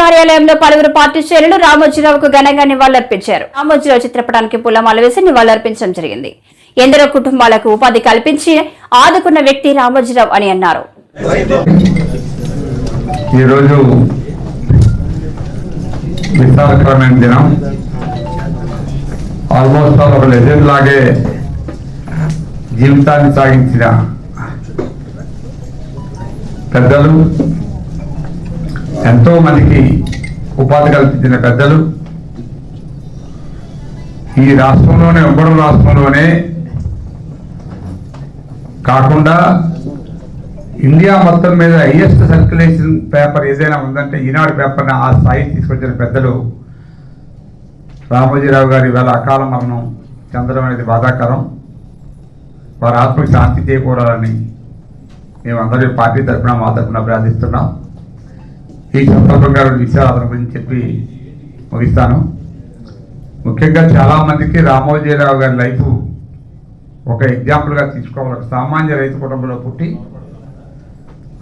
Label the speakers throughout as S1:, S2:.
S1: కార్యాలయంలో పలువురు పార్టీ శ్రేణులు రామోజీరావుకు ఘనంగా నివాళులర్పించారు. రామోజీరావు చిత్రపటానికి పూలమాల వేసి నివాళులర్పించడం జరిగింది. ఎందరో కుటుంబాలకు ఉపాధి కల్పించి ఆదుకున్న వ్యక్తి రామోజీరావు అని అన్నారు.
S2: ఈరోజు విశాలకరమైన దినం. ఆల్మోస్ట్ ఒక లెజెండ్ లాగే జీవితాన్ని సాగించిన పెద్దలు ఎంతో మందికి ఉపాధి కల్పించిన పెద్దలు. ఈ రాష్ట్రంలోనే ఉమ్మడి రాష్ట్రంలోనే కాకుండా ఇండియా మొత్తం మీద హైయెస్ట్ సర్క్యులేషన్ పేపర్ ఏదైనా ఉందంటే ఈనాడు పేపర్ని ఆ స్థాయి తీసుకొచ్చిన పెద్దలు రామోజీరావు గారి వేళ అకాల మరణం చెందడం అనేది బాధాకరం. వారి ఆత్మకి శాంతి చేకూరాలని మేమందరూ పార్టీ తరఫున మా తరఫున ప్రార్థిస్తున్నాం. ఈ సందర్భంగా రెండు విషయాలు అతని చెప్పి ముగిస్తాను. ముఖ్యంగా చాలామందికి రామోజీరావు గారి లైఫ్ ఒక ఎగ్జాంపుల్గా తీసుకోవాలి. ఒక సామాన్య రైతు కుటుంబంలో పుట్టి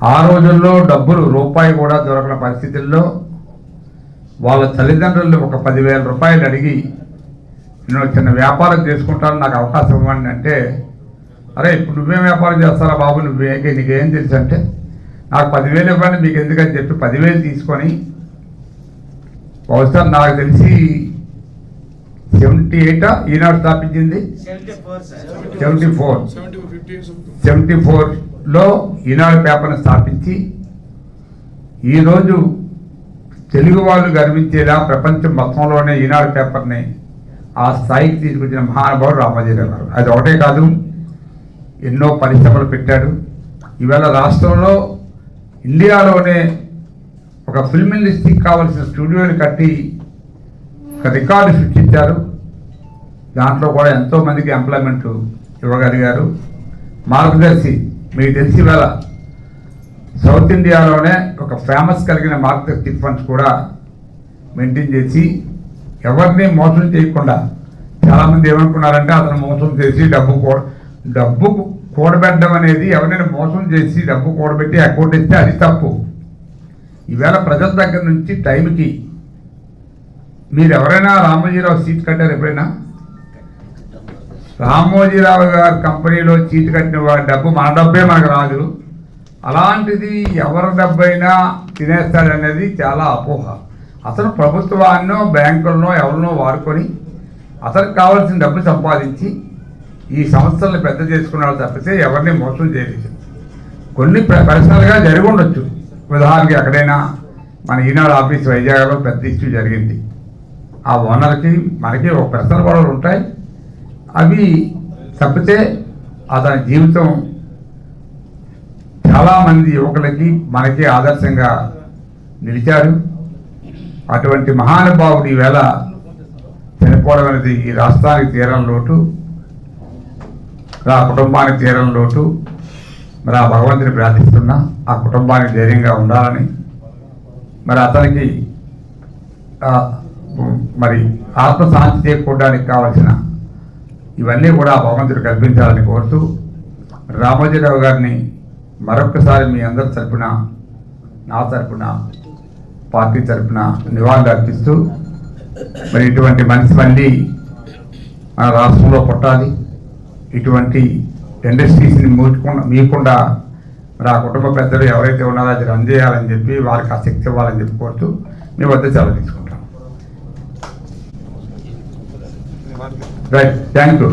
S2: ఆ రోజుల్లో డబ్బులు రూపాయి కూడా దొరకని పరిస్థితుల్లో వాళ్ళ తల్లిదండ్రులు ఒక పదివేల రూపాయలు అడిగి నేను చిన్న వ్యాపారం చేసుకుంటాను నాకు అవకాశం ఇవ్వండి అంటే అరే ఇప్పుడు నువ్వేం వ్యాపారం చేస్తారా బాబు? నువ్వే నీకేం తెలుసు? అంటే నాకు పదివేలు ఇవ్వండి మీకు ఎందుకని చెప్పి పదివేలు తీసుకొని బహుశా నాకు తెలిసి సెవెంటీ ఎయిటా ఈనాడు స్థాపించింది? సెవెంటీ ఫోర్ సెవెంటీ ఫోర్లో ఈనాడు పేపర్ని స్థాపించి ఈరోజు తెలుగు వాళ్ళు గర్వించేలా ప్రపంచం మొత్తంలోనే ఈనాడు పేపర్ని ఆ స్థాయికి తీసుకొచ్చిన మహానుభావుడు రామోజీరావు గారు. అది ఒకటే కాదు ఎన్నో పరిశ్రమలు పెట్టాడు. ఈవేళ రాష్ట్రంలో ఇండియాలోనే ఒక ఫిల్మ్ ఇండస్ట్రీకి కావాల్సిన స్టూడియోలు కట్టి ఒక రికార్డు సృష్టించారు. దాంట్లో కూడా ఎంతోమందికి ఎంప్లాయ్మెంట్ ఇవ్వగలిగారు. మార్గదర్శి మీకు తెలిసి వేళ సౌత్ ఇండియాలోనే ఒక ఫేమస్ కలిగిన మార్గదర్శి ఫండ్స్ కూడా మెయింటైన్ చేసి ఎవరిని మోసం చేయకుండా చాలామంది ఏమనుకున్నారంటే అతను మోసం చేసి డబ్బు కూ డబ్బు కూడబెట్టడం అనేది ఎవరైనా మోసం చేసి డబ్బు కూడబెట్టి అకౌంట్ ఇస్తే అది తప్పు. ఈవేళ ప్రజల దగ్గర నుంచి టైంకి మీరు ఎవరైనా రామోజీరావు సీట్ కట్టారు ఎప్పుడైనా? రామోజీరావు గారి కంపెనీలో చీట్ కట్టిన వాడి డబ్బు మన డబ్బే మనకు రాదు. అలాంటిది ఎవరి డబ్బైనా తినేస్తాడనేది చాలా అపోహ. అతను ప్రభుత్వాన్నో బ్యాంకులనో ఎవరినో వాడుకొని అతనికి కావాల్సిన డబ్బు సంపాదించి ఈ సంస్థలను పెద్ద చేసుకున్నారు తప్పితే ఎవరిని మోసం చేయలేదు. కొన్ని పర్సనల్గా జరిగి ఉండొచ్చు. ఉదాహరణకి ఎక్కడైనా మన ఈనాడు ఆఫీస్ వైజాగ్లో పెద్ద ఇష్యూ జరిగింది. ఆ ఓనర్కి మనకి ఒక పర్సనల్ గొడవలు ఉంటాయి. అవి తప్పితే అతని జీవితం చాలామంది యువకులకి మనకి ఆదర్శంగా నిలిచారు అటువంటి మహానుభావుడు ఈవేళ చనిపోవడం అనేది ఈ రాష్ట్రానికి తీరం లోటు. ఆ కుటుంబానికి తీరని లోటు. మరి ఆ భగవంతుని ప్రార్థిస్తున్నా ఆ కుటుంబానికి ధైర్యంగా ఉండాలని. మరి అతనికి మరి ఆత్మశాంతి చేకూడడానికి కావలసిన ఇవన్నీ కూడా భగవంతుడు కల్పించాలని కోరుతూ రామోజీరావు గారిని మరొకసారి మీ అందరి తరపున నా తరపున పార్టీ తరపున నివాళులు అర్పిస్తూ మరి ఇటువంటి మనిషి మళ్ళీ మన రాష్ట్రంలో పుట్టాలి. ఇటువంటి ఇండస్ట్రీస్ని మూయకుండా మీకుండా మరి ఆ కుటుంబ పెద్దలు ఎవరైతే ఉన్నారో అది రన్ చేయాలని చెప్పి వారికి ఆ శక్తి ఇవ్వాలని చెప్పి కోరుతూ మీ వద్ద సెలవు తీసుకుంటాం. Right thank you